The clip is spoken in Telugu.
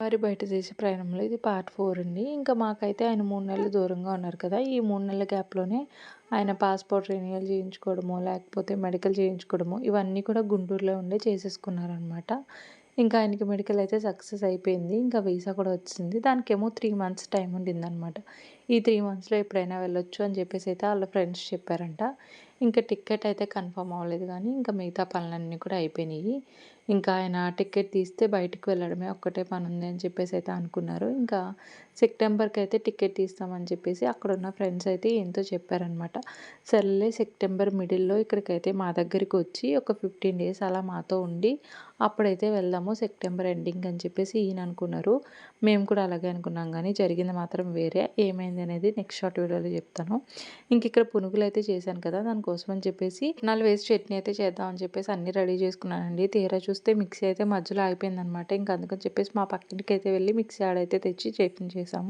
వారి బయట చేసే ప్రయాణంలో ఇది పార్ట్ ఫోర్ అండి. ఇంకా మాకైతే ఆయన మూడు నెలలు దూరంగా ఉన్నారు కదా ఈ మూడు నెలల గ్యాప్లోనే ఆయన పాస్పోర్ట్ రెన్యువల్ చేయించుకోవడము లేకపోతే మెడికల్ చేయించుకోవడము ఇవన్నీ కూడా గుంటూరులో ఉండే చేసేసుకున్నారనమాట ఇంకా ఆయనకి మెడికల్ అయితే సక్సెస్ అయిపోయింది ఇంకా వీసా కూడా వచ్చింది. దానికేమో త్రీ మంత్స్ టైం ఉండిందనమాట ఈ త్రీ మంత్స్లో ఎప్పుడైనా వెళ్ళొచ్చు అని చెప్పేసి అయితే వాళ్ళ ఫ్రెండ్స్ చెప్పారంట. ఇంకా టికెట్ అయితే కన్ఫర్మ్ అవ్వలేదు కానీ ఇంకా మిగతా పనులన్నీ కూడా అయిపోయినాయి. ఇంకా ఆయన టికెట్ తీస్తే బయటకు వెళ్ళడమే ఒక్కటే పని ఉంది అని చెప్పేసి అయితే అనుకున్నారు. ఇంకా సెప్టెంబర్కి అయితే టికెట్ తీస్తామని చెప్పేసి అక్కడ ఉన్న ఫ్రెండ్స్ అయితే ఎంతో చెప్పారనమాట. సర్లే సెప్టెంబర్ మిడిల్లో ఇక్కడికైతే మా దగ్గరికి వచ్చి ఒక ఫిఫ్టీన్ డేస్ అలా మాతో ఉండి అప్పుడైతే వెళ్దాము సెప్టెంబర్ ఎండింగ్ అని చెప్పేసి ఈయన అనుకున్నారు. మేము కూడా అలాగే అనుకున్నాం కానీ జరిగింది మాత్రం వేరే. ఏమైంది అనేది నెక్స్ట్ షార్ట్ వీడియోలో చెప్తాను. ఇంక ఇక్కడ పునుగులు అయితే చేశాను కదా దానికోసం అని చెప్పేసి నాలుగు వేసి చట్నీ అయితే చేద్దాం అని చెప్పేసి అన్ని రెడీ చేసుకున్నానండి. తీరా చూస్తే మిక్సీ అయితే మధ్యలో అయిపోయిందనమాట ఇంకా అందుకని చెప్పేసి మా పక్కింటికి అయితే వెళ్ళి మిక్సీ ఆడైతే తెచ్చి చట్నీ చేసాము